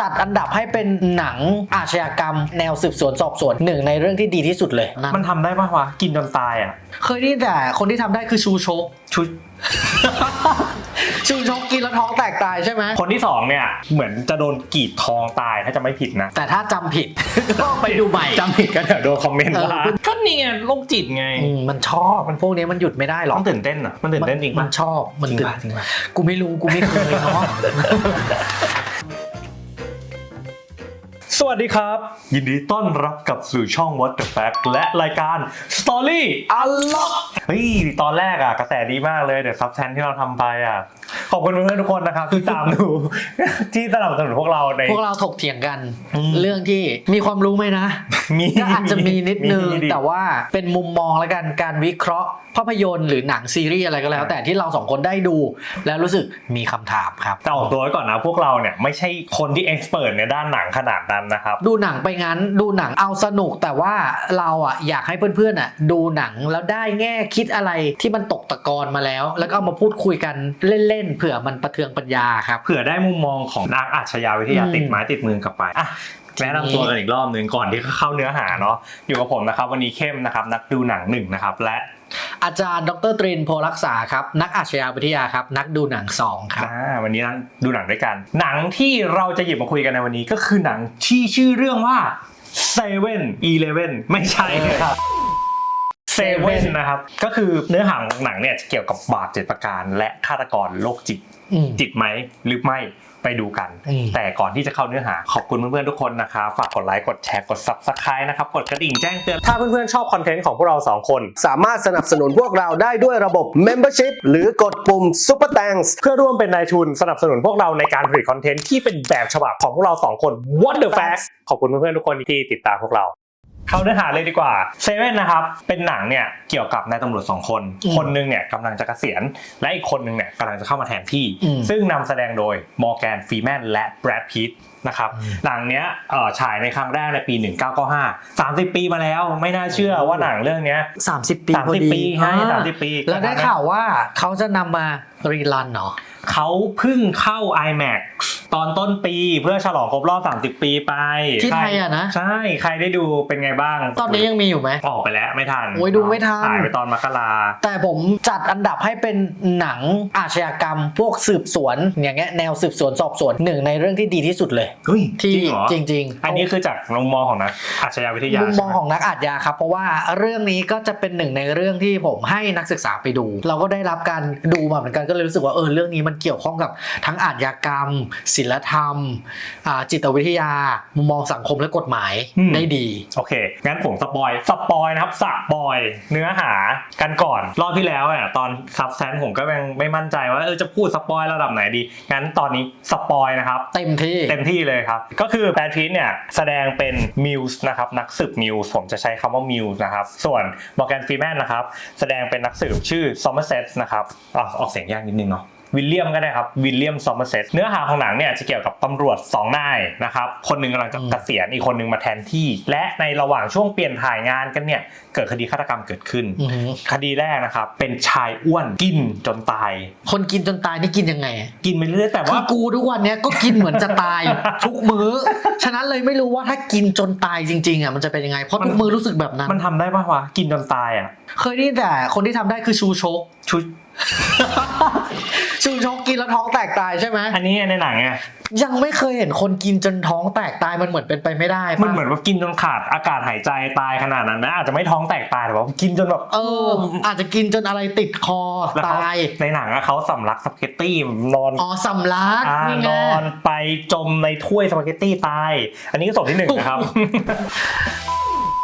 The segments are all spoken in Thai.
จัดอันดับให้เป็นหนังอาชญากรรม แนวสืบสวนสอบสวนหนึ่งในเรื่องที่ดีที่สุดเลยนะมันทำได้ปะวะกินจนตายอะ เคยได้ยินแต่คนที่ทำได้คือชูชก ชุดชูชกกินแล้วท้องแตกตายใช่ไหมคนที่สองเนี่ย เหมือนจะโดนกรีดทองตายถ้าจะไม่ผิดนะแต่ถ้าจำผิด ก็ไปดูใหม่ จำผิดก็เดี๋ยวโดนคอมเมนต์เออว่าก็นี่ไงโรคจิตไงอืมมันชอบมันพวกนี้มันหยุดไม่ได้หรอกต้องตื่นเต้นอะมันตื่นเต้นจริงมัปะนชอบมันจริงตื่นปะจริงปะกูไม่รู้กูไม่เคยเนาะ สวัสดีครับ ยินดีต้อนรับกลับสู่ช่อง What the Fact และรายการ Story Unlock เฮ้ยตอนแรกอะกระแสดีมากเลยเดี๋ยวซับแทนที่เราทำไปอะขอบคุณเพื่อนๆทุกคนนะครับที่ตามดูที่สนับสนุนพวกเราใน พวกเราถกเถียงกันอืมเรื่องที่มีความรู้ไหมนะมีก็อาจจะมีนิดนึงมีดิแต่ว่าเป็นมุมมองแล้วกันการวิเคราะห์ภาพยนตร์หรือหนังซีรีส์อะไรก็แล้ว แต่ที่เราสองคนได้ดู แล้วรู้สึกมีคำถามครับแต่ออกตัวไว้ก่อนนะพวกเราเนี่ยไม่ใช่คนที่เอ็กซ์เพรสในด้านหนังขนาดนั้นนะครับ ดูหนังไปงั้นดูหนังเอาสนุกแต่ว่าเราอะอยากให้เพื่อนๆอะดูหนังแล้วได้แง่คิดอะไรที่มันตกตะกอนมาแล้ว แล้วก็เอามาพูดคุยกันเล่นๆเผื่อมันประเทืองปัญญาครับเผื่อได้มุมมองของนักอาชญาวิทยาอืมติดไม้ติดมือกลับไปอะแนะนำตัวกันอีกรอบหนึ่งก่อนที่จะเข้าเนื้อหาเนาะอยู่กับผมนะครับ วันนี้เข้มนะครับนักดูหนังหนึ่งนะครับและ อาจารย์ ดรตรินโพรักษาครับ นักอาชญาวิทยาครับ นักดูหนังสองครับอ่าวันนี้นั่งดูหนังด้วยกัน หนังที่เราจะหยิบมาคุยกันในวันนี้ก็คือหนังที่ชื่อเรื่องว่า Seven Eleven ไม่ใช่นะครับเซเว่นนะครับ ก็คือเนื้อหาของหนังเนี่ยจะเกี่ยวกับบาปเจ็ดประการ และฆาตกรโรคจิตอืมจิตไหมหรือไม่ ไปดูกันอืมแต่ก่อนที่จะเข้าเนื้อหา ขอบคุณเพื่อนๆทุกคนนะครับฝากกดไลค์ กดแชร์ กด subscribe นะครับ กดกระดิ่งแจ้งเตือน ถ้าเพื่อนๆชอบคอนเทนต์ของพวกเราสองคน สามารถสนับสนุนพวกเราได้ด้วยระบบ Membership หรือกดปุ่ม Super Thanks เพื่อร่วมเป็นนายทุนสนับสนุนพวกเราในการผลิตคอนเทนต์ที่เป็นแบบฉบับของพวกเราสองคน What the Facts ขอบคุณเพื่อนๆทุกคนที่ติดตามพวกเรา เข้าเนื้อหาเลยดีกว่าเซเว่นนะครับเป็นหนังเนี่ยเกี่ยวกับนายตำรวจสองคนอืมคนหนึงเนี่ยกำลังจะเกษียณและอีกคนหนึงเนี่ยกำลังจะเข้ามาแทนที่อืมซึ่งนำแสดงโดยมอร์แกนฟรีแมนและแบรดพิต นะครับอืมหนังเนี้ยเอ่อฉายในครั้งแรกในปี 1995 30 ปีมาแล้วไม่น่าเชื่อว่าหนังเรื่องเนี้ยสามสิบปีสามพอสิบดีปีให้อ่สามสิบปี แล้วได้ข่าวว่าเขาจะนำมารีรันเนาะเขาเพิ่งเข้า IMAX ตอนต้นปีเพื่อฉลองครบรอบ 30 ปีไปที่ไทยอะนะ ใช่ ใครได้ดูเป็นไงบ้าง ตอนนี้ยังมีอยู่ไหมออกไปแล้วไม่ทันโอ้ยดูไม่ทันถ่ายไปตอนมกราแต่ผมจัดอันดับให้เป็นหนังอาชญากรรม พวกสืบสวนอย่างเงี้ยแนวสืบสวนสอบสวนหนึ่งในเรื่องที่ดีที่สุดเลยเฮ้ยที่จริงเหรอจริงๆอันนี้คือจากมุมมองของนักอาชญาวิทยามุมมองใช่ไหของนักอาชญาครับ เพราะว่าเรื่องนี้ก็จะเป็นหนึ่งในเรื่องที่ผมให้นักศึกษาไปดู เราก็ได้รับการดูมาเหมือนกันก็เลยรู้สึกว่าเออเรื่องนี้มันเกี่ยวข้องกับทั้งอาชญากรรม ศิลธรรมอ่าจิตวิทยา มุมมองสังคมและกฎหมายอืมได้ดี โอเค งั้นผมสปอยสปอยนะครับสปอย เนื้อหากันก่อน รอบที่แล้วเนี่ยตอนซับแซนผมก็ยังไม่มั่นใจว่าเออจะพูดสปอยระดับไหนดีงั้นตอนนี้สปอยนะครับเต็มที่เต็มที่เลยครับ ก็คือแบทพีทเนี่ยแสดงเป็นมิวส์นะครับนักสืบมิวส์ผมจะใช้คำว่ามิวส์นะครับ ส่วนมอร์แกนฟรีแมนนะครับแสดงเป็นนักสืบชื่อซอมเมอร์เซตนะครับอะออกเสียงยากนิดนึงเนาะ วิลเลียมก็ได้ครับวิลเลียมซอมเมอร์เซตเนื้อหาของหนังเนี่ยจะเกี่ยวกับตำรวจ2นายนะครับคนหนึ่งกำลังจะอืมเกษียณอีกคนหนึ่งมาแทนที่ และในระหว่างช่วงเปลี่ยนถ่ายงานกันเนี่ยเกิดคดีฆาตกรรมเกิดขึ้นอือหือคดีแรกนะครับเป็นชายอ้วนกินจนตาย คนกินจนตายนี่กินยังไง กินไปเรื่อยๆแต่คืว่าอกูทุกวันเนี้ยก็กินเหมือนจะตายทุกมื้อ ฉะนั้นเลยไม่รู้ว่าถ้ากินจนตายจริงๆอะมันจะเป็นยังไงเพราะทุกมื้อรู้สึกแบบนั้นมันทำได้ปะวะกินจนตายอะ เคยได้ยินแต่คนที่ทำได้คือชูชก ชุด ชูชกกินแล้วท้องแตกตายใช่ไหมอันนี้ในหนังไงยังไม่เคยเห็นคนกินจนท้องแตกตายมันเหมือนเป็นไปไม่ได้ปะมันเหมือนว่ากินจนขาดอากาศหายใจตายขนาดนั้นนะอาจจะไม่ท้องแตกตายแต่ว่ากินจนแบบเออ อาจจะกินจนอะไรติดคอแล้วเขาตายในหนังอะเขาสำลักสปาเกตตี้นอนอ๋อสำลักอ่านี่ไงนอนไปจมในถ้วยสปาเกตตี้ตาย อันนี้ก็ศพที่หนึ่งนะครับ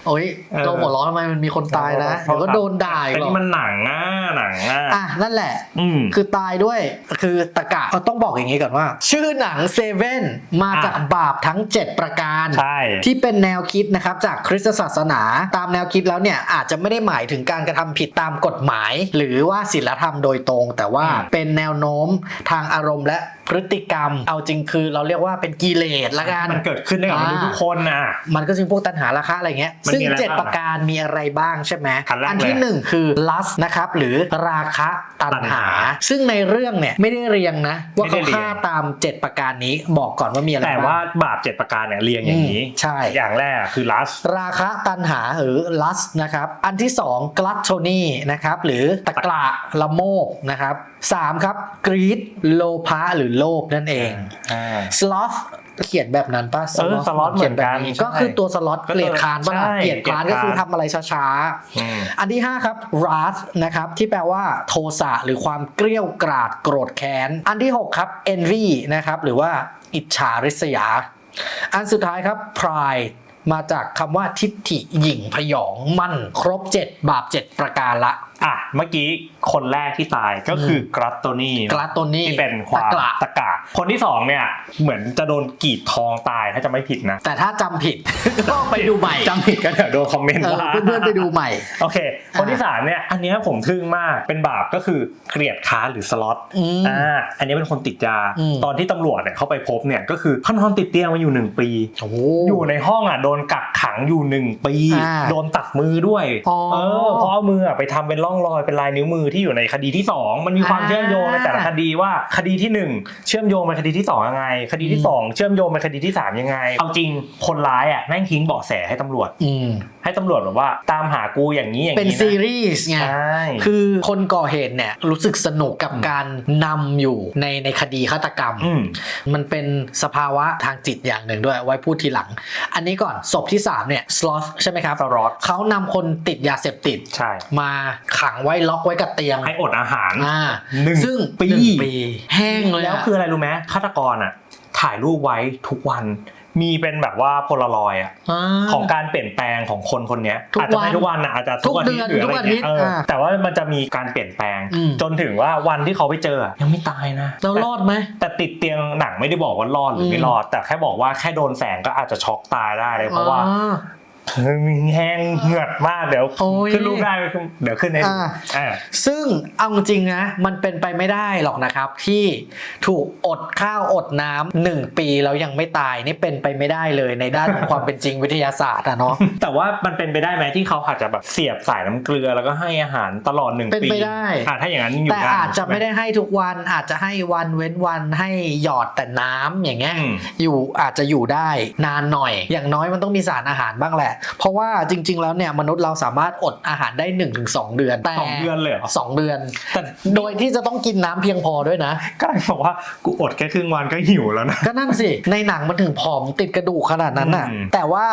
โอ้ยเออเราหัวเร้อนทำไมมันมีคนตายนะเดี๋ยวก็โดนด่าอีกอันหรอนี้กมันหนังอะหนังอะอะนั่นแหละอืมคือตายด้วยคือตะกะเราต้องบอกอย่างนี้ก่อนว่า ชื่อหนังเซเว่นมาจากอะบาปทั้ง 7 ประการใช่ที่เป็นแนวคิดนะครับจากคริสตศาสนาตามแนวคิดแล้วเนี่ยอาจจะไม่ได้หมายถึงการกระทำผิดตามกฎหมาย หรือว่าศีลธรรมโดยตรง แต่ว่าอืมเป็นแนวโน้มทางอารมณ์และ พฤติกรรม เอาจริงคือเราเรียกว่าเป็นกิเลสละกันมันเกิดขึ้นได้กับมนุษย์ทุกคนนะมันก็จึงพวกตัณหาราคะอะไรเงี้ยมันซึ่งมีอะไรเจ็ดบ้างประการมีอะไรบ้างใช่ไหมอันแรกอันที่เลยหนึ่งคือ lust นะครับหรือราคะตัณตัณหาหา ซึ่งในเรื่องเนี่ยไม่ได้เรียงนะ ว่าไม่ได้เขาเรียงฆ่าตามเจ็ดประการนี้บอกก่อนว่ามีอะไรแต่บ้างว่าบาปเจ็ดประการเนี่ยเรียงอย่างนี้อืมใช่ อย่างแรกคือ lust ราคะตัณหาหรือ lust นะครับ อันที่ 2 gluttony นะครับหรือตะกละละโมบนะครับ 3 ครับ greed โลภะหรือโลภนั่นเองอ่า sloth เขียนแบบนั้นป่ะเออ sloth ขียแบบเหมือนกันก็คือตัวสล็อตก็ตัวเกลียดคร้านป่ะล่ะใช่เกลียดคร้านเกลีก็ยดคร้านคือทำอะไรช้าอืมๆอันที่ 5 ครับ wrath นะครับที่แปลว่าโทสะหรือความเกลี้ยวกราดโกรธแค้น อันที่ 6 ครับ envy นะครับหรือว่าอิจฉาริษยา อันสุดท้ายครับ pride มาจากคำว่าทิฏฐิหยิ่งพยองมั่น ครบ 7 บาป 7 ประการละอะเมื่อกี้คนแรกที่ตายก็คือกรัตโตนีกรัตโตนีที่เป็นความตะกละตะกะคนที่สองเนี่ยเหมือนจะโดนกรีดทองตายถ้าจะไม่ผิดนะ แต่ถ้าจำผิดก็ไปดูใหม่จำผิดก็เดี๋ยวโดนคอมเมนต์เออว่าเพื่อนๆไปดูใหม่โอเค คนที่สามเนี่ยอันเนี้ยผมทึ่งมากเป็นบาปก็คือเกลียดค้านหรือสล็อตอืมอ่าอันนี้เป็นคนติดยาอืมตอนที่ตำรวจเนี่ยเข้าไปพบเนี่ยก็คือเขานอนติดเตียงมาอยู่หนึ่งปีโอ้โหอยู่ในห้องอะโดนกักขังอยู่หนึ่งปีอ่าโดนตัดมือด้วยอ๋อเออเพราะเอามืออะไปทำเป็นร่องรอยเป็นลายนิ้วมือที่อยู่ในคดีที่สองมันมีความอ่า เชื่อมโยงในแต่ละคดีว่าคดีที่หนึ่งเชื่อมโยงไปคดีที่สองยังไง คดีที่สองเชื่อมโยงไปคดีที่สามยังไง เอาจริงคนร้ายอะแม่งทิ้งเบาะแสให้ตำรวจ อืม ให้ตำรวจแบบว่าตามหากูอย่างนี้อย่างเป็นนี้ซีนะรีส์ไงใช่คือคนก่อเหตุเนี่ยรู้สึกสนุกกับอืมการนำอยู่ในในคดีฆาตกรรมอืมมันเป็นสภาวะทางจิตอย่างหนึ่งด้วยไว้พูดทีหลัง อันนี้ก่อนศพที่ 3 เนี่ย sloth ใช่ไหมครับสล็อตเขานำคนติดยาเสพติดใช่มาขังไว้ล็อกไว้กับเตียงให้อดอาหารอ่าหนึ่งซึ่งปีหนึ่งปีแห้งเลยแล้วอะคืออะไรรู้ไหมฆาตกรอะถ่ายรูปไว้ทุกวัน มีเป็นแบบว่าโพลารอยอะอ่า ของการเปลี่ยนแปลงของคนคนเนี้ยทุกอาจจะไม่วันทุกวันอะอาจจะทุทุกกอาทิตย์หเดืรืออนอะไรทุกอาทิตย์เงี้ยเอออ่าแต่ว่ามันจะมีการเปลี่ยนแปลง อืม จนถึงว่าวันที่เขาไปเจออะยังไม่ตายนะเรารอดไหม แต่ติดเตียงหนังไม่ได้บอกว่ารอดหรือไม่รอด แต่แค่บอกว่าแค่โดนแสงก็อาจจะช็อกตายได้เลยเพราะว่าอ่ แห้งเหงือดมากเดี๋ยวโอ้ย ขึ้นรูปได้เดี๋ยวขึ้นให้ดูอ่า อ่า ซึ่งเอาจริงนะ มันเป็นไปไม่ได้หรอกนะครับ ที่ถูกอดข้าวอดน้ำหนึ่งปีแล้วยังไม่ตายนี่เป็นไปไม่ได้เลยในด้านของความเป็นจริงวิทยาศาสตร์อะเนาะ แต่ว่ามันเป็นไปได้ไหมที่เขาอาจจะแบบเสียบสายน้ำเกลือแล้วก็ให้อาหารตลอดหนึ่งเป็นปีไปได้ อะถ้าอย่างนั้นอยู่แต่ได้อาจจะใช่หไม่ได้ให้ทุกวันอาจจะให้วันเว้นวันให้หยอดแต่น้ำอย่างเงี้ย อืม อยู่อาจจะอยู่ได้นานหน่อย อย่างน้อยมันต้องมีสารอาหารบ้างแหละเพราะว่าจริง ๆ แล้วเนี่ยมนุษย์เราสามารถอดอาหารได้ 1-2 เดือนแต่สองเดือนเลยเหรอสองเดือน แต่โดยที่จะต้องกินน้ำเพียงพอด้วยนะก็เลยบอกว่ากูอดแค่ครึ่งวันก็หิวแล้วนะ ก็นั่นสิ ในหนังมันถึงผอมติดกระดูกขนาดนั้นน่ะ อืม แต่ว่า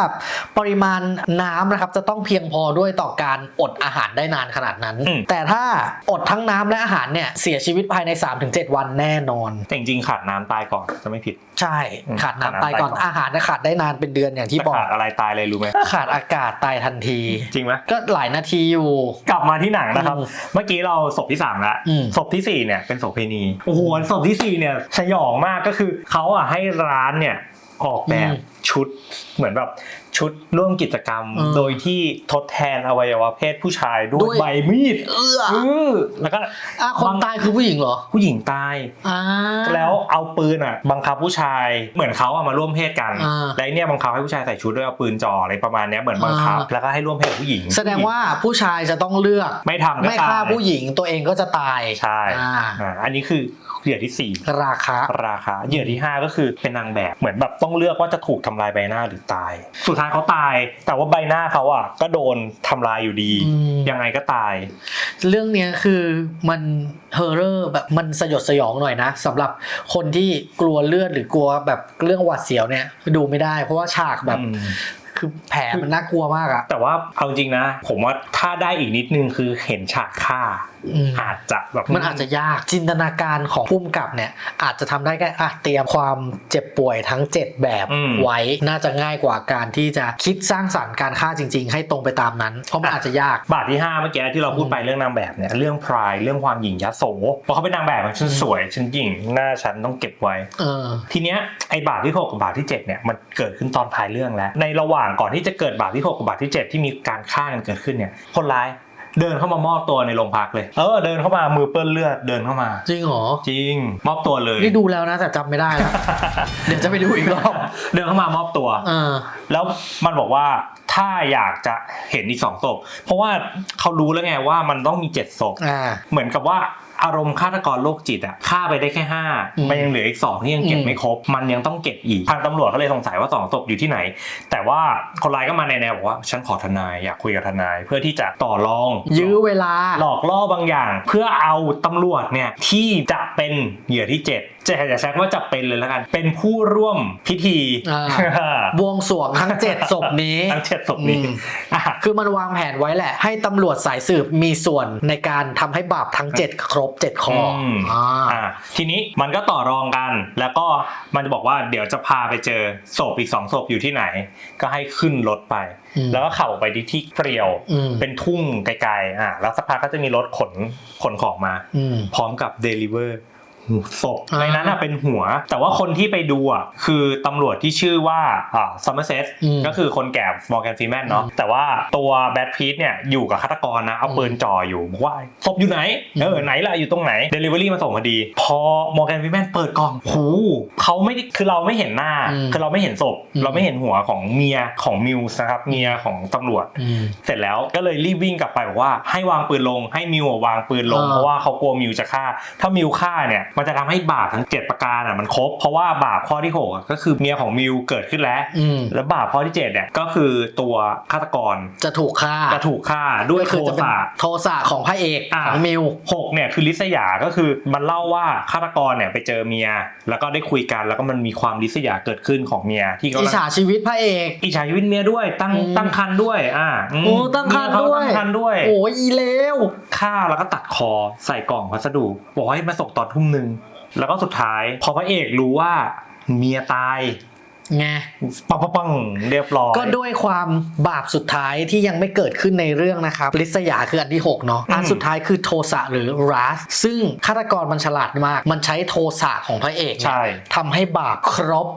ปริมาณน้ำนะครับจะต้องเพียงพอด้วยต่อการอดอาหารได้นานขนาดนั้นแต่ถ้าอดทั้งน้ำและอาหารเนี่ยเสียชีวิตภายใน 3-7 วันแน่นอน แต่จริงๆขาดน้ำตายก่อนจะไม่ผิด ใช่ อืมขาดน้ำขาดน้ำตายก่อนตายก่อน อาหารเนี่ยขาดได้นานเป็นเดือนอย่างที่แต่บอก ขาดอะไรตายเลยรู้ไหมขาดอากาศตายทันที จริงไหมก็หลายนาทีอยู่ กลับมาที่หนังนะครับอืมเมื่อกี้เราศพที่สามแล้วอืมศพที่สี่เนี่ยเป็นโสเภณีโอ้โหศพที่สี่เนี่ยสยองมากก็คือเขาอะให้ร้านเนี่ย ออกแบบชุดเหมือนแบบชุดร่วมกิจกรรมอืมโดยที่ทดแทนอวัยวะเพศผู้ชายด้วด้วยยใบมีดเอื้อเออแล้วก็อะคนตายคือผู้หญิงเหรอ ผู้หญิงตายอ่าแล้วเอาปืนอะ บังคับผู้ชายเหมือนเขาอะมาร่วมเพศกันอ่าแล้วไอ้เนี่ยบังคับให้ผู้ชายใส่ชุดด้วยเอาปืนจ่ออะไรประมาณเนี้ยเหมือนบังคับอ่าแล้วก็ให้ร่วมเพศกับผู้หญิง แสดงว่าผู้ชายจะต้องเลือก ไม่ทำก็ไม่ฆ่าตายผู้หญิงตัวเองก็จะตายใช่อ่าอ่าอันนี้คือ เหยื่อที่สี่ราคาราคาเหยื่อที่5ก็คือเป็นนางแบบเหมือนแบบต้องเลือกว่าจะถูกทำลายใบหน้าหรือตาย สุดท้ายเขาตาย แต่ว่าใบหน้าเขาอะก็โดนทำลายอยู่ดีอืมยังไงก็ตาย เรื่องเนี้ยคือมันเฮอร์เรอร์แบบมันสยดสยองหน่อยนะสำหรับคนที่กลัวเลือดหรือกลัวแบบเรื่องหวาดเสียวเนี่ยดูไม่ได้ เพราะว่าฉากแบบอืม คือแผลมันน่ากลัวมากอะแต่ว่าเอาจริงนะ ผมว่าถ้าได้อีกนิดนึงคือเห็นฉากฆ่าอืมอาจจะแบบมันอาจจะยากจินตนาการของพุ่มกับเนี่ย อาจจะทำได้แค่อะเตรียมความเจ็บป่วยทั้ง 7 แบบอืมไว้น่าจะง่ายกว่าการที่จะคิดสร้างสรรค์การฆ่าจริง ๆ ให้ตรงไปตามนั้น เพราะมันอาจจะยาก บาทที่ 5 เมื่อกี้ที่เราพูดไปเรื่องนางแบบเนี่ยเรื่องพรายเรื่องความหยิ่งยโสเพราะเขาเป็นนางแบบอะฉันสวยฉันหยิ่งหน้าฉันต้องเก็บไว้เออทีเนี้ยไอ้บาทที่6กับบาทที่7เนี่ยมันเกิดขึ้นตอนท้ายเรื่องแล้วในระหว่างก่อนที่จะเกิดบาทที่ 6 กับบาทที่ 7 ที่มีการฆ่ากันเกิดขึ้นเนี่ยคนร้ายเดินเข้ามามอบตัวในโรงพักเลย เออ เดินเข้ามามือเปื้อนเลือด เดินเข้ามา จริงเหรอ จริง มอบตัวเลย นี่ดูแล้วนะแต่จำไม่ได้แล้ว เดี๋ยวจะไปดูอีกรอบ เดินเข้ามามอบตัว เออ แล้วมันบอกว่าถ้าอยากจะเห็นอีกสองศพ เพราะว่าเขารู้แล้วไงว่ามันต้องมีเจ็ดศพอ่าเหมือนกับว่า อารมณ์ฆาตกรโรคจิตอะฆ่าไปได้แค่ห้าอืมมันยังเหลืออีกสองที่ยังเก็บอืมไม่ครบ มันยังต้องเก็บอีก ทางตำรวจก็เลยสงสัยว่าสองศพอยู่ที่ไหน แต่ว่าคนร้ายก็มาในแนวบอกว่า ฉันขอทนายอยากคุยกับทนาย เพื่อที่จะต่อรอง ยื้อเวลาหลอกล่อบางอย่าง เพื่อเอาตำรวจเนี่ยที่จะเป็นเหยื่อที่เจ็ดจะจะใช้คำว่าจะเป็นเลยแล้วกัน เป็นผู้ร่วมพิธีอ่าบวงสรวงทั้งเจ็ดศพนี้ทั้งเจ็ดศพนี้อืมอะคือมันวางแผนไว้แหละ ให้ตำรวจสายสืบมีส่วนในการทำให้บาปทั้ง7ครบ7ข้ออมอ่าอ่าทีนี้มันก็ต่อรองกัน แล้วก็มันจะบอกว่าเดี๋ยวจะพาไปเจอศพอีกสองศพอยู่ที่ไหน ก็ให้ขึ้นรถไปอืมแล้วก็ขับออกไปที่ที่เปรี่ยวอืมเป็นทุ่งไกลๆอ่าแล้วสักพักก็จะมีรถขนขนของมาอืมพร้อมกับเดลิเวอร์ ศพอ่าในนั้นอะเป็นหัว แต่ว่าคนที่ไปดูอะคือตำรวจที่ชื่อว่าอ่าซัมเมอร์เซตอืมก็คือคนแก่มอร์แกนฟรีแมนเนาะแต่ว่าตัวแบทพีทเนี่ยอยู่กับฆาตกรนะเอาปืนจ่ออยู่บอกว่าศพอยู่ไหนเออไหนล่ะอยู่ตรงไหนเดลิเวอรี่มาส่งพอดี พอมอร์แกนฟรีแมนเปิดกล่องหูเขาไม่ได้คือเราไม่เห็นหน้าอืมคือเราไม่เห็นศพอืมเราไม่เห็นหัวของเมียของมิวส์นะครับเมียของตำรวจอืมเสร็จแล้วก็เลยรีบวิ่งกลับไปบอกว่าให้วางปืนลงให้มิวอะวางปืนลงอ่าเพราะว่าเขากลัวมิวจะฆ่า ถ้ามิวฆ่าเนี่ยมันจะทำให้บาปทั้งเจ็ดประการอะมันครบ เพราะว่าบาปข้อที่หกอะก็คือเมียของมิวเกิดขึ้นแล้วอืมแล้วบาปข้อที่เจ็ดเนี่ยก็คือตัวฆาตกรจะถูกฆ่าจะถูกฆ่าด้วยก็โทคือจะเป็นสะโทสะของพระเอกอ่าของมิวหกเนี่ยคือลิษยาก็คือมันเล่าว่าฆาตกรเนี่ยไปเจอเมีย แล้วก็ได้คุยกันแล้วก็มันมีความลิษยาเกิดขึ้นของเมียที่อิกำลังจฉาชีวิตพระเอกอิจฉาชีวิตเมียด้วยตั้งอืมตั้งคันด้วยอ่ามโอ้ตั้งครรภ์เมีเขาด้วยตั้งคันด้วยโอ้ยอีเลวฆ่าแล้วก็ตัดคอใส่กล่องพัสดุบอกให้มาส่งตอนทุ่มหนึ่งแล้วก็สุดท้าย พอพระเอกรู้ว่าเมียตายไงปังปังปังเรียบร้อยก็ด้วยความบาปสุดท้ายที่ยังไม่เกิดขึ้นในเรื่องนะครับลิษยาคืออันที่ 6 เนาะอืมอันสุดท้ายคือโทสะหรือรัสซึ่งฆาตกรมันฉลาดมาก มันใช้โทสะของพระเอกเนี่ยใช่ทำให้บาปครบ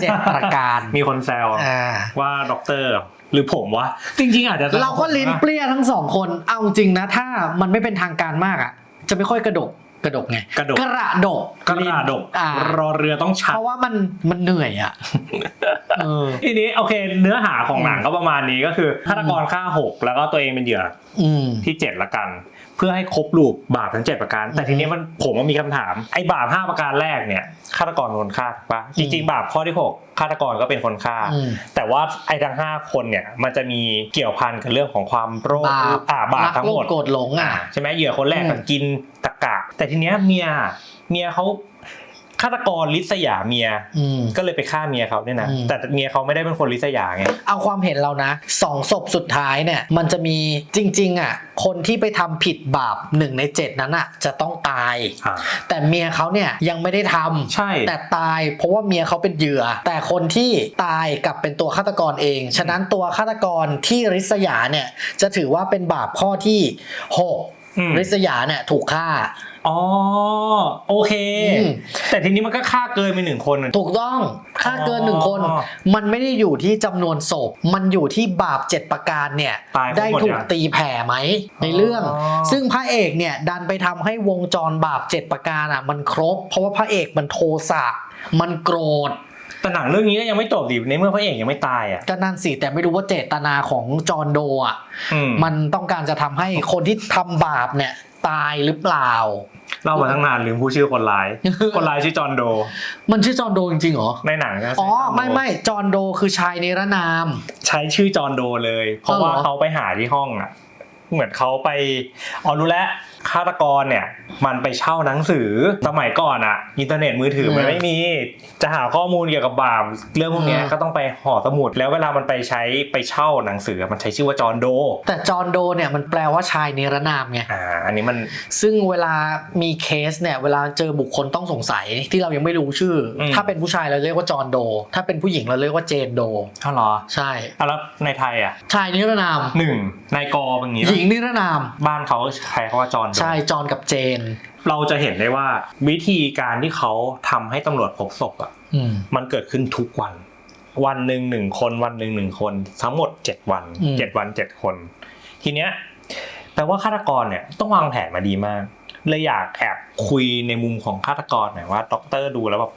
เจ็ดประการ มีคนแซวอ่าว่าด็อกเตอร์หรือผมวะจริง ๆ อาจจะเราก็ลิ้นเปรี้ยทั้งสองคนเอาจริงนะ ถ้ามันไม่เป็นทางการมากอะจะไม่ค่อยกระดก กระดกไงกระดกกระดกกระดกอ่ารอเรือต้องชัดเพราะว่ามันมันเหนื่อยอะเออทีนี้โอเคเนื้อหาของหนังก็ประมาณนี้ก็คือฆาตกรฆ่าหกแล้วก็ตัวเองเป็นเหยื่ออืมที่เจ็ดละกันเพื่อให้ครบรูปบาปทั้งเจ็ดประการ แต่ทีนี้มันผมมันมีคำถามไอ้บาปห้าประการแรกเนี่ยฆาตกรเป็นคนฆ่าถูกปะจริง ๆ บาปข้อที่หกฆาตกรก็เป็นคนฆ่าอืมแต่ว่าไอ้ทั้งห้าคนเนี่ยมันจะมีเกี่ยวพันกับเรื่องของความโรคบาปอ่าบาปรักทั้งโลหมภดโกรธหลงอะใช่ไหมเหยื่อคนแรกอืมก็กินตะกะแต่ทีเนี้ยเมียเมียเขาฆาตกรลิษยาเมียอืมก็เลยไปฆ่าเมียเขาเนี่ยนะอืมแต่เมียเขาไม่ได้เป็นคนลิษยาไงเอาความเห็นเรานะสองศพสุดท้ายเนี่ยมันจะมีจริง ๆ อะ คนที่ไปทำผิดบาปหนึ่งในเจ็ดนั้นอะ จะต้องตายอ่าแต่เมียเขาเนี่ยยังไม่ได้ทำใช่แต่ตายเพราะว่าเมียเขาเป็นเหยื่อ แต่คนที่ตายกลับเป็นตัวฆาตกรเอง ฉะนั้นตัวฆาตกรที่ริษยาเนี่ยจะถือว่าเป็นบาปข้อที่หกอืมริษยาเนี่ยถูกฆ่า อ๋อโอเค อืม แต่ทีนี้มันก็ฆ่าเกินไปหนึ่งคนน่ะถูกต้องฆ่าเกินหนึ่งคน อ๋อมันไม่ได้อยู่ที่จำนวนศพ มันอยู่ที่บาปเจ็ดประการเนี่ยตายครบได้หมดถูกยังตีแผ่ไหมในเรื่อง อ๋อ ซึ่งพระเอกเนี่ยดันไปทำให้วงจรบาปเจ็ดประการอะมันครบ เพราะว่าพระเอกมันโทสะมันโกรธแต่หนังเรื่องนี้ก็ยังไม่จบดิในเมื่อพระเอกยังไม่ตายอะก็นั่นสิแต่ไม่รู้ว่าเจตนาของจอห์นโดอะอืมมันต้องการจะทำให้คนที่ทำบาปเนี่ย ตายหรือเปล่า เล่ามาตั้งนานลืมผู้ชื่อคนร้าย คนร้ายชื่อจอห์นโด มันชื่อจอห์นโดจริงๆเหรอ ในหนังก็ใช้อ๋อจห์นโดไม่ไม่จอห์นโดคือชายนิรนาม ใช้ชื่อจอห์นโดเลย เพราะอ๋อเหรอว่าเขาไปหาที่ห้องอะ เหมือนเขาไปอ๋อรู้แล้ว ฆาตกรเนี่ยมันไปเช่าหนังสือสมัยก่อนอะอินเทอร์เน็ตมือถือมันไม่มีจะหาข้อมูลเกี่ยวกับบาปเรื่องพวกเนี้ยก็ต้องไปห่อสมุดแล้วเวลามันไปใช้ไปเช่าหนังสือมันใช้ชื่อว่าจอห์นโด แต่จอห์นโดเนี่ยมันแปลว่าชายนิรนามไงอ่าอันนี้มันซึ่งเวลามีเคสเนี่ยเวลาเจอบุคคลต้องสงสัยที่เรายังไม่รู้ชื่ออมถ้าเป็นผู้ชายเราเรียกว่าจอห์นโด ถ้าเป็นผู้หญิงเราเรียกว่าเจนโดเท่าหรอใช่อะแล้วในไทยอะชายนิรนามหนึ่งนายกอเป็นอย่างงี้หญิงนิรนามบ้านเขาใครเขาว่าจอห์นโดใช่จอห์นกับเจน เราจะเห็นได้ว่าวิธีการที่เขาทำให้ตำรวจพบศพอะอืมมันเกิดขึ้นทุกวัน วันหนึ่งหนึ่งคนวันหนึ่งหนึ่งคน ทั้งหมดเจ็ดวันอืมเจ็ดวันเจ็ดคน ทีเนี้ยแปลว่าฆาตกรเนี่ยต้องวางแผนมาดีมาก เลยอยากแอบคุยในมุมของฆาตกรหน่อยว่าด็อกเตอร์ดูแล้วแบบ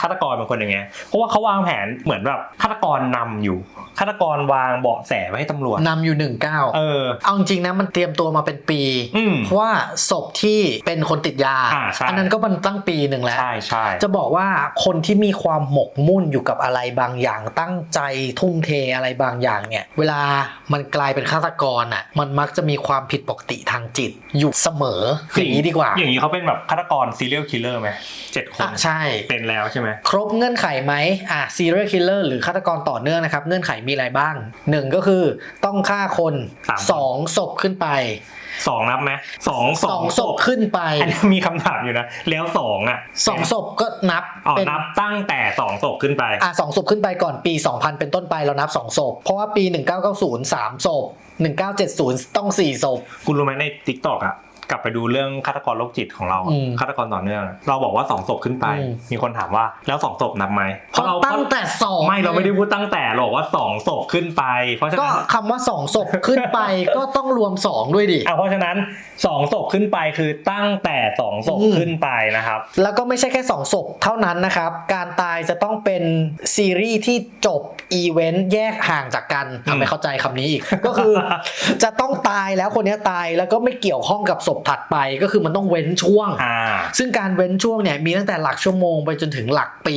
ฆาตกรเป็นคนยังไงเพราะว่าเขาวางแผนเหมือนแบบฆาตกรนำอยู่ฆาตกรวางเบาะแสไว้ให้ตำรวจนำอยู่หนึ่งเก้าเออเอาจริงๆนะมันเตรียมตัวมาเป็นปีอืมเพราะว่าศพที่เป็นคนติดยาอ่าใช่นนั้นก็มันตั้งปีหนึ่งแล้วใช่ใช่จะบอกว่าคนที่มีความหมกมุ่นอยู่กับอะไรบางอย่างตั้งใจทุ่มเทอะไรบางอย่างเนี่ย เวลามันกลายเป็นฆาตกรอะมันมักจะมีความผิดปกติทางจิตอยู่เสมออย่างนี้ดีกว่า อย่างนี้เขาเป็นแบบฆาตกรซีเรียลคิลเลอร์ไหมเจ็ดคนอะใช่ เป็นแล้วใช่ไหมครบเงื่อนไขไหมอะ serial killer หรือฆาตกรต่อเนื่องนะครับ เงื่อนไขมีอะไรบ้างหนึ่งก็คือต้องฆ่าคนสองศพขึ้นไปสองนับไหมสองสองศพขึ้นไปอันนี้มีคำถามอยู่นะ แล้วสองอะสองศพก็นับอ๋อเป็นนับตั้งแต่สองศพขึ้นไปอะสองศพขึ้นไปก่อนปี 2000 เป็นต้นไปเรานับ2ศพเพราะว่าปี 1990 3ศพ1970 ต้อง4ศพคุณรู้ไหมในทิกตอกอะ กลับไปดูเรื่องฆาตกรโรคจิตของเราอะอืมฆาตกรต่อเนื่องอะเราบอกว่าสองศพขึ้นไปอืมมีคนถามว่าแล้วสองศพนับไหมเพราะเราตั้งแต่สองไม่เราไม่ได้พูดตั้งแต่เราบอกว่าสองศพขึ้นไป เพราะฉะก็นั้นคำว่า2ศพขึ้นไปก็ต้องรวม2ด้วยดิอะเพราะฉะนั้นสองศพขึ้นไปคือตั้งแต่สองศพอืมขึ้นไปนะครับ แล้วก็ไม่ใช่แค่2ศพเท่านั้นนะครับ การตายจะต้องเป็นซีรีส์ที่จบอีเวนต์แยกห่างจากกันอืมทำไมเข้าใจคำนี้อีกก็คือจะต้องตายแล้วคนเนี้ยตายแล้วก็ไม่เกี่ยวข้องกับศพถัดไปก็คือมันต้องเว้นช่วงอ่าซึ่งการเว้นช่วงเนี่ยมีตั้งแต่หลักชั่วโมงไปจนถึงหลักปี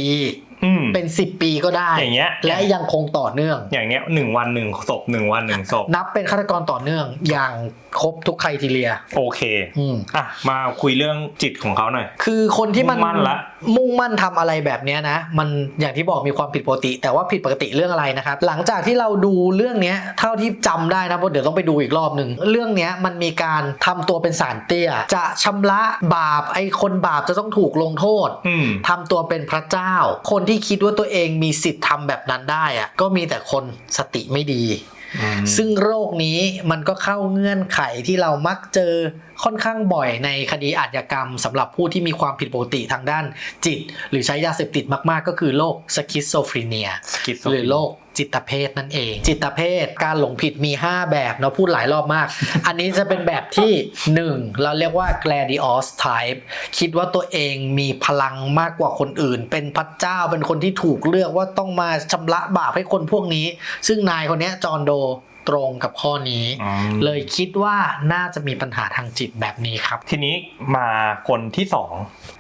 อืม เป็น10ปีก็ได้อย่างเงี้ยและยังคงต่อเนื่อง อย่างเงี้ยหนึ่งวันหนึ่งศพหนึ่งวันหนึ่งศพนับเป็นฆาตกรต่อเนื่องอย่างครบทุกใครทีเรีย โอเคอืมอะมาคุยเรื่องจิตของเขาหน่อย คือคนที่มันมุ่งมั่นละมุ่งมั่นทำอะไรแบบเนี้ยนะ มันอย่างที่บอกมีความผิดปกติ แต่ว่าผิดปกติเรื่องอะไรนะครับ หลังจากที่เราดูเรื่องเนี้ยเท่าที่จำได้นะเพราะเดี๋ยวต้องไปดูอีกรอบหนึ่งเรื่องเนี้ยมันมีการทำตัวเป็นสารเตี้ย จะชำระบาปไอ้คนบาปจะต้องถูกลงโทษอืมทำตัวเป็นพระเจ้า คนที่คิดว่าตัวเองมีสิทธิ์ทำแบบนั้นได้อะก็มีแต่คนสติไม่ดี ซึ่งโรคนี้มันก็เข้าเงื่อนไขที่เรามักเจอค่อนข้างบ่อยในคดีอาชญากรรมสำหรับผู้ที่มีความผิดปกติทางด้านจิต หรือใช้ยาเสพติดมากๆ ก็คือโรคสคิสโซฟรีเนีย Schizophrenia หรือโรค จิตเภทนั่นเอง จิตเภทการหลงผิดมี 5 แบบเนาะพูดหลายรอบมาก อันนี้จะเป็นแบบที่ 1 เราเรียกว่า gladius type คิดว่าตัวเองมีพลังมากกว่าคนอื่น เป็นพระเจ้าเป็นคนที่ถูกเลือกว่าต้องมาชำระบาปให้คนพวกนี้ ซึ่งนายคนนี้จอห์นโด ตรงกับข้อนี้ อืม เลยคิดว่าน่าจะมีปัญหาทางจิตแบบนี้ครับ ทีนี้มาคนที่สอง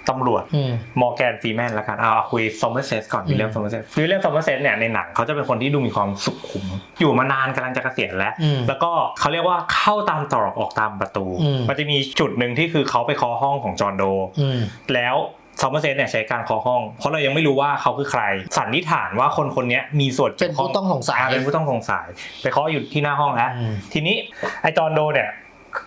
ตำรวจ อืม มอร์แกนฟรีแมนแล้วกันเอาเอาคุยซอมเมอร์เซสก่อนอืม วิลเลียมซอมเมอร์เซสวิลเลียมซอมเมอร์เซสเนี่ยในหนังเขาจะเป็นคนที่ดูมีความสุขุม อยู่มานานกำลังจะเกษียณแล้ว อืม แล้วก็เขาเรียกว่าเข้าตามตรอกออกตามประตู อืม มันจะมีจุดหนึ่งที่คือเขาไปเคาะห้องของจอห์นโด อืม แล้ว ซอมเมอร์เซสเนี่ยใช้การเคาะห้อง เพราะเรายังไม่รู้ว่าเขาคือใคร สันนิษฐานว่าคนคนนี้มีส่วนเป็นผู้ต้องสงสัยาเป็นผู้ต้องสงสัยไปเคาะอยู่ที่หน้าห้องแล้วอืมทีนี้ไอจอห์นโดเนี่ย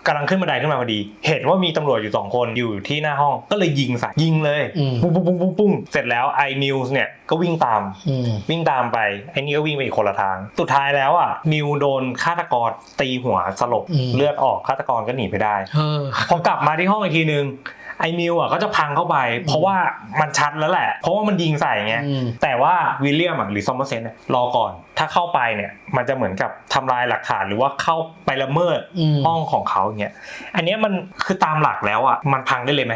กำลังขึ้นบันไดขึ้นมาพอดี เห็นว่ามีตำรวจอยู่สองคนอยู่ที่หน้าห้องก็เลยยิงใส่ยิงเลยอืมปุ้งปุ้งปุ้งปุ้งปุ้งเสร็จแล้วไอ้นิวส์เนี่ยก็วิ่งตามอืมวิ่งตามไปไอ้นี่ก็วิ่งไปอีกคนละทาง สุดท้ายแล้วอะนิวโดนฆาตกรตีหัวสลบอืมเลือดออกฆาตกรก็หนีไปได้เออพอกลับมาที่ห้องอีกทีนึง ไอ้นิวอะก็จะพังเข้าไป เพราะว่ามันชัดแล้วแหละ เพราะว่ามันยิงใส่ไงอืมแต่ว่าวิลเลียมอะหรือซอมเมอร์เซนเนี่ยรอก่อน ถ้าเข้าไปเนี่ยมันจะเหมือนกับทำลายหลักฐานหรือว่าเข้าไปละเมิดอืมห้องของเขาอย่างเงี้ยอันเนี้ยมันคือตามหลักแล้วอะมันพังได้เลยไหม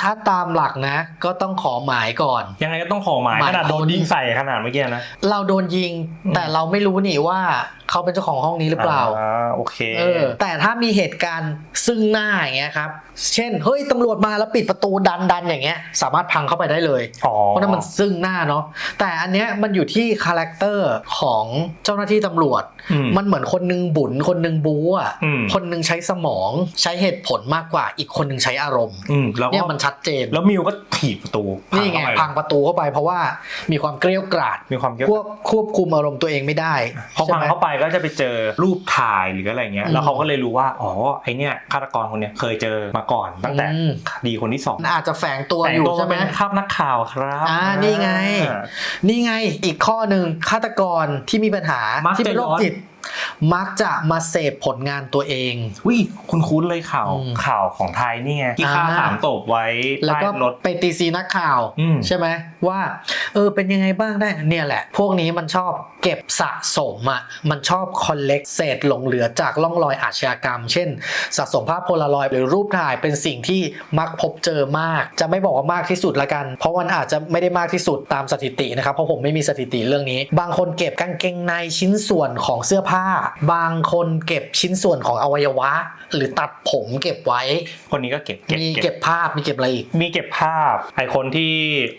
ถ้าตามหลักนะ ก็ต้องขอหมายก่อน ยังไงก็ต้องขอหมายหมายขนาดโดนค้นยิงใส่ขนาดเมื่อกี้นะ เราโดนยิงอืมแต่เราไม่รู้นี่ว่าเขาเป็นเจ้าของห้องนี้หรือเปล่าอ่าโอเคเออแต่ถ้ามีเหตุการณ์ซึ่งหน้าอย่างเงี้ยครับ เช่น เฮ้ยตำรวจมาแล้วปิดประตูดันดันอย่างเงี้ย สามารถพังเข้าไปได้เลยอ๋อเพราะนั่นมันซึ่งหน้าเนาะ แต่อันเนี้ยมันอยู่ที่คาแรคเตอร์ของเจ้าหน้าที่ตำรวจอืมมันเหมือนคนหนึงบุญคนหนึงบู๊อะอืมคนหนึงใช้สมองใช้เหตุผลมากกว่า อีกคนหนึงใช้อารมณ์อืมแล้วเนี่ยก็มันชัดเจน แล้วมิวก็ถีบประตูนี่ไงเข้าปพังประตูเข้าไปเพราะว่ามีความเกรี้ยวกราดมีความเยอะควบควบคุมอารมณ์ตัวเองไม่ได้พอใช่พังไหมเข้าไปก็จะไปเจอรูปถ่ายหรืออะไรเงี้ยอืมแล้วเขาก็เลยรู้ว่าอ๋อไอเนี้ยฆาตกรคนเนี้ยเคยเจอมาก่อนตั้งแต่อืมคดีคนที่สองมันอาจจะแฝงตัวแต่งอยู่ตัวใช่มาไหมเป็นภาพนักข่าวครับอ่านี่ไงอ่านี่ไงอีกข้อหนึ่งฆาตกรที่มีปัญหามักจะที่เป็นโรคย้อนจิต มักจะมาเสพผลงานตัวเอง วิคุณคุ้นๆเลยข่าวอืมข่าวของไทยนี่ไงที่ฆ่าอ่า สามศพไว้แล้วใต้ก็รถ ไปตีซีนักข่าว อืม ใช่ไหมว่าเออเป็นยังไงบ้างได้เนี่ยแหละ พวกนี้มันชอบเก็บสะสมอะมันชอบคอลเลกเศษหลงเหลือจากร่องรอยอาชญากรรม เช่น สะสมภาพโพลารอยด์หรือรูปถ่ายเป็นสิ่งที่มักพบเจอมาก จะไม่บอกว่ามากที่สุดละกัน เพราะมันอาจจะไม่ได้มากที่สุดตามสถิตินะครับเพราะผมไม่มีสถิติเรื่องนี้ บางคนเก็บกางเกงในชิ้นส่วนของเสื้อผ้าบางคนเก็บชิ้นส่วนของอวัยวะ หรือตัดผมเก็บไว้ คนนี้ก็เก็บเก็บมีเก็เก็บบภาพมีเก็บอะไรอีก มีเก็บภาพ ไอคนที่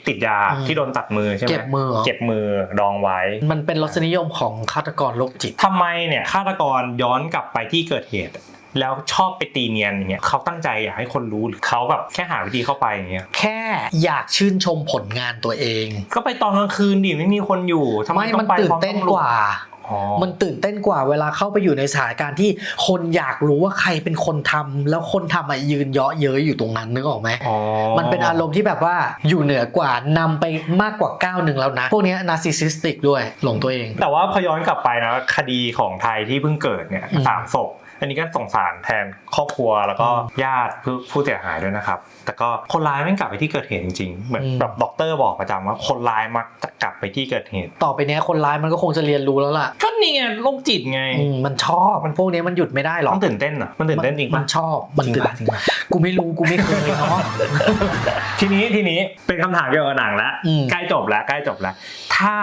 ติดยาอืมที่โดนตัดมือใช่ไหมเก็บมือเหรอเก็บมือดองไว้ มันเป็นรสนิยมของฆาตกรโรคจิตทำไมเนี่ยฆาตกรย้อนกลับไปที่เกิดเหตุแล้วชอบไปตีเนียนอย่างเงี้ยเขาตั้งใจอยากให้คนรู้หรือเขาแบบแค่หาวิธีเข้าไปอย่างเงี้ยแค่อยากชื่นชมผลงานตัวเอง ก็ไปตอนกลางคืนดิไม่มีคนอยู่ทำไมไม่ต้มัอนงไปตื่นพร้อเต้นตำรวจกว่าอ๋อ มันตื่นเต้นกว่าเวลาเข้าไปอยู่ในสถานการณ์ที่คนอยากรู้ว่าใครเป็นคนทำแล้วคนทำอะยืนเยาะเย้ยอยู่ตรงนั้นนึกออกไหมอ๋อมันเป็นอารมณ์ที่แบบว่าอยู่เหนือกว่านำไปมากกว่าก้าวหนึ่งแล้วนะ พวกเนี้นาร์ซิสซิสติกด้วยหลงตัวเอง แต่ว่าพอย้อนกลับไปนะคดีของไทยที่เพิ่งเกิดเนี่ยอืมสามศพ อันนี้ก็สงสารแทนครอบครัวแล้วก็อืมญาติผู้ผู้เสียหายด้วยนะครับ แต่ก็คนร้ายไม่งกลับไปที่เกิดเหตุจริงๆเหมือนอืมแบบด็อกเตอร์บอกประจำว่าคนร้ายมักจะกลับไปที่เกิดเหตุ ต่อไปเนี้ยคนร้ายมันก็คงจะเรียนรู้แล้วล่ะก็นี่ไงโรคจิตไงอืมมันชอบมันพวกเนี้ยมันหยุดไม่ได้หรอกต้องตื่นเต้นอะมันตื่นเต้นจริงมัปะนชอบมันจริงตื่นปะจริงปะกูไม่รู้กูไม่เคยเนาะทีนี้ทีนี้เป็นคำถามเกี่ยวกับหนังแล้วอืมใกล้จบแล้วใกล้จบแล้ว ถ้า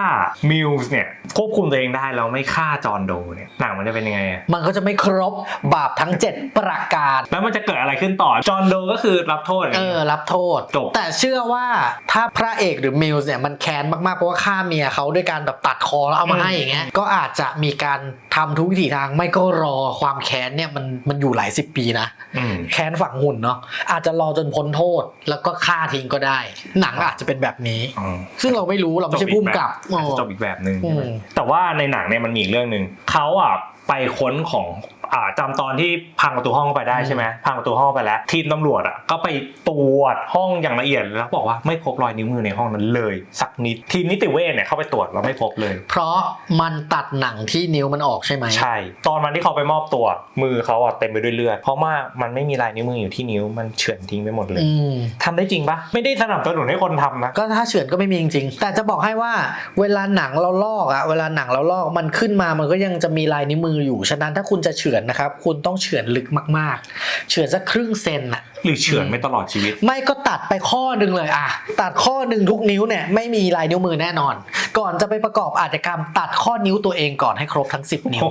มิลส์เนี่ยควบคุมตัวเองได้แล้วไม่ฆ่าจอห์นโดเนี่ยหนังมันจะเป็นยังไงอะมันก็จะไม่ครบบาปทั้ง 7 ประการ แล้วมันจะเกิดอะไรขึ้นต่อ จอห์นโดก็คือรับโทษอย่างเอเงี้อยรับโทษ จบ แต่เชื่อว่าถ้าพระเอกหรือมิลส์เนี่ยมันแค้นมากๆ เพราะว่าฆ่าเมียเขาด้วยการแบบตัดคอแล้วเอามาให้อย่างเงี้ย ก็อาจจะมีการทำทุกวิถีทางไม่ก็รอความแค้นเนี่ยมันมันอยู่หลายสิบปีนะอืมแค้นฝังหุ่นเนาะอาจจะรอจนพ้นโทษแล้วก็ฆ่าทิ้งก็ได้ หนังอาจจะเป็นแบบนี้อืมซึ่งเราไม่รู้เราไม่ใช่พุ่มกับอาจจะจบอีกแบบหนึ่งอืมแต่ว่าในหนังเนี่ยมันมีอีกเรื่องหนึ่งเขาอะ ไปค้นของอ่าจำตอนที่พังประตูห้องไปได้ใช่ไหมพังประตูห้องไปแล้ว ทีมตำรวจอะก็ไปตรวจห้องอย่างละเอียดแล้วบอกว่าไม่พบรอยนิ้วมือในห้องนั้นเลย สักนิดทีมนิติเวชเนี่ยเข้าไปตรวจแล้วไม่พบเลย เพราะมันตัดหนังที่นิ้วมันออกใช่ไหมใช่ ตอนวันที่เขาไปมอบตัว มือเขาอะเต็มไปด้วยเลือดเพราะว่ามันไม่มีลายนิ้วมืออยู่ที่นิ้วมันเฉือนทิ้งไปหมดเลยอืมทำได้จริงปะไม่ได้สนับสนุนให้คนทำนะก็ถ้าเฉือนก็ไม่มีจริงๆแต่จะบอกให้ว่า เวลาหนังเราลอกอะเวลาหนังเราลอกมันขึ้นมามันก็ยังจะมีลายนิ้วมืออยู่ ฉะนั้นถ้าคุณจะเฉือนนะครับ คุณต้องเฉือนลึกมากๆ เฉือนสักครึ่งเซนอะหรือเฉือนไปตลอดชีวิต ไม่ก็ตัดไปข้อหนึ่งเลยอะตัดข้อหนึ่งทุกนิ้วเนี่ยไม่มีลายนิ้วมือแน่นอน ก่อนจะไปประกอบอาชญากรรมตัดข้อนิ้วตัวเองก่อนให้ครบทั้ง 10 นิ้ว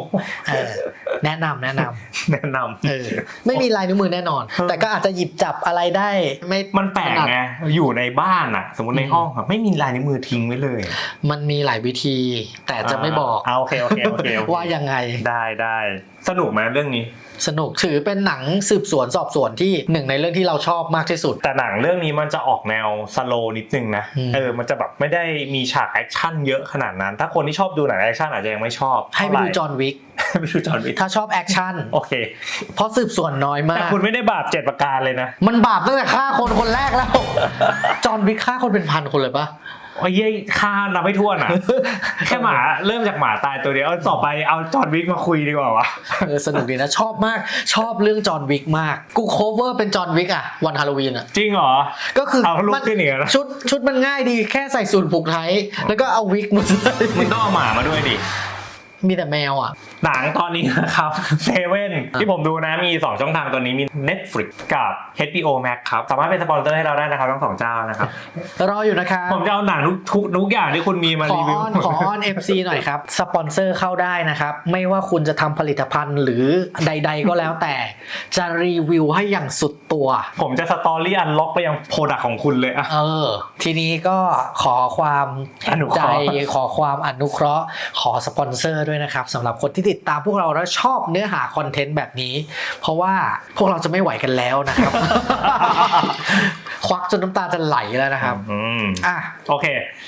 เออแนะนำแนะนำแนะนำเออไม่มีลายนิ้วมือแน่นอน แต่ก็อาจจะหยิบจับอะไรได้ไม่มันแปลกถนัดไงอยู่ในบ้านอะสมมติในอืมห้องอะไม่มีลายนิ้วมือทิ้งไว้เลย มันมีหลายวิธี แต่จะไม่บอกาโอเคโอเคโอเคโอเคว่ายังไงได้ได้สนุกไหมเรื่องนี้ สนุกถือเป็นหนังสืบสวนสอบสวนที่หนึ่งในเรื่องที่เราชอบมากที่สุด แต่หนังเรื่องนี้มันจะออกแนวสโลนิดนึงนะอืมเออมันจะแบบไม่ได้มีฉากแอคชั่นเยอะขนาดนั้น ถ้าคนที่ชอบดูหนังแอคชั่นอาจจะยังไม่ชอบ ให้ไปดูจอห์นวิกให้ไปดูจอห์นวิกถ้าชอบแอคชั่นโอเค เพราะสืบสวนน้อยมาแต่กคุณไม่ได้บาปเจ็ดประการเลยนะ มันบาปตั้งแต่ฆ่าคนคนแรกแล้วจอห์นวิกฆ่าคนเป็นพันคนเลยปะ โอ้ยเย้ยค่านับไม่ถ้วนอะ แค่หมาเริ่มจากหมาตายตัวเดียวเอาต่อไปเอาจอห์นวิกมาคุยดีกว่าวะเออสนุกดีนะชอบมากชอบเรื่องจอห์นวิกมาก กูโคเวอร์เป็นจอห์นวิกอะวันฮาโลวีนอะจริงเหรอ ก็คือเอาลุกมันขึ้นอีกแล้วนะชุดชุดมันง่ายดีแค่ใส่สูทผูกไทยแล้วก็เอาวิกมาใส่มึงต้องเอาหมามาด้วยดิ มีแต่แมวอะหนังตอนนี้นะครับเซเว่นที่ผมดูนะมี 2 ช่องทางตัวนี้มี Netflix กับ HBO Max ครับ สามารถเป็นสปอนเซอร์ให้เราได้นะครับทั้งสองเจ้านะครับ รออยู่นะครับ ผมจะเอาหนังทุกทุกทุกอย่างที่คุณมีมาขอรีวิว อ้อนขออ้อน FC หน่อยครับ สปอนเซอร์เข้าได้นะครับ ไม่ว่าคุณจะทำผลิตภัณฑ์หรือใด ๆ ก็แล้วแต่จะรีวิวให้อย่างสุดตัว ผมจะสตอรี่อันล็อกไปยังโปรดักของคุณเลยอะ เออ ทีนี้ก็ขอความอนุเคใจราะห์ ขอความอนุเคราะห์ ขอสปอนเซอร์ด้วยนะครับสำหรับคนที่ติดตามพวกเราแล้วชอบเนื้อหาคอนเทนต์แบบนี้ เพราะว่าพวกเราจะไม่ไหวกันแล้วนะครับ ควักจนน้ำตาจะไหลแล้วนะครับอืมอะ โอเค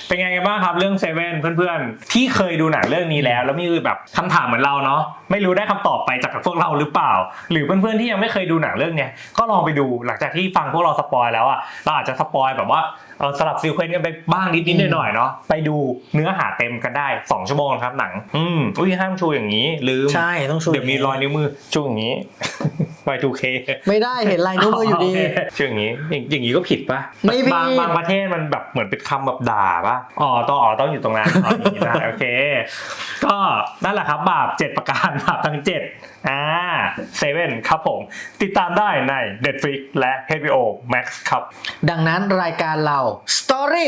เป็นไงกันบ้างครับเรื่องเซเว่นเพื่อนๆ ที่เคยดูหนังเรื่องนี้แล้ว แล้วมีแบบคำถามเหมือนเราเนาะไม่รู้ได้คำตอบไปจากพวกเราหรือเปล่า หรือเพื่อนๆที่ยังไม่เคยดูหนังเรื่องเนี้ยก็ลองไปดูหลังจากที่ฟังพวกเราสปอยแล้วอะเราอาจจะสปอยแบบว่าเออสลับซีเควนต์กันไปบ้างนิดๆหน่อยๆเนาะไปดูเนื้อหาเต็มกันได้ 2 ชั่วโมงครับหนัง อืมอุ้ยห้ามชูอย่างนี้ลืมใช่ต้องชูเดี๋ยวมีรอยนิ้วมือชูอย่างนี้ Y2K ไม่ได้เห็นลายนิ้วมืออยู่ดีโเคชื่ออย่างนี้อย่างอย่างนี้ก็ผิดปะไม่ผิดบางบางประเทศมันแบบเหมือนเป็นคำแบบด่าปะอ๋อต้องอ๋อต้องอยู่ตรงนั้นอ๋ออย่างนี้ได้โอเค ก็นั่นแหละครับบาป7ประการบาปทั้ง7 อ่าเซเว่นครับผม ติดตามได้ใน Netflix และ HBO Max ครับ ดังนั้นรายการเรา Story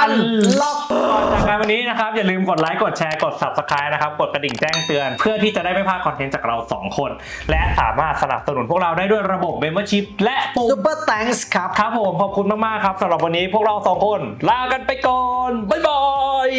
Unlock ก่อนจากกันวันนี้นะครับ อย่าลืมกดไลค์กดแชร์กด Subscribe นะครับ กดกระดิ่งแจ้งเตือน เพื่อที่จะได้ไม่พลาดคอนเทนต์จากเรา 2 คน และสามารถสนับสนุนพวกเราได้ด้วยระบบ Membership และปุ่ม Super Thanks ครับ ครับผม ขอบคุณมาก ๆ ครับสำหรับวันนี้พวกเราสองคน ลากันไปก่อน บ๊ายบาย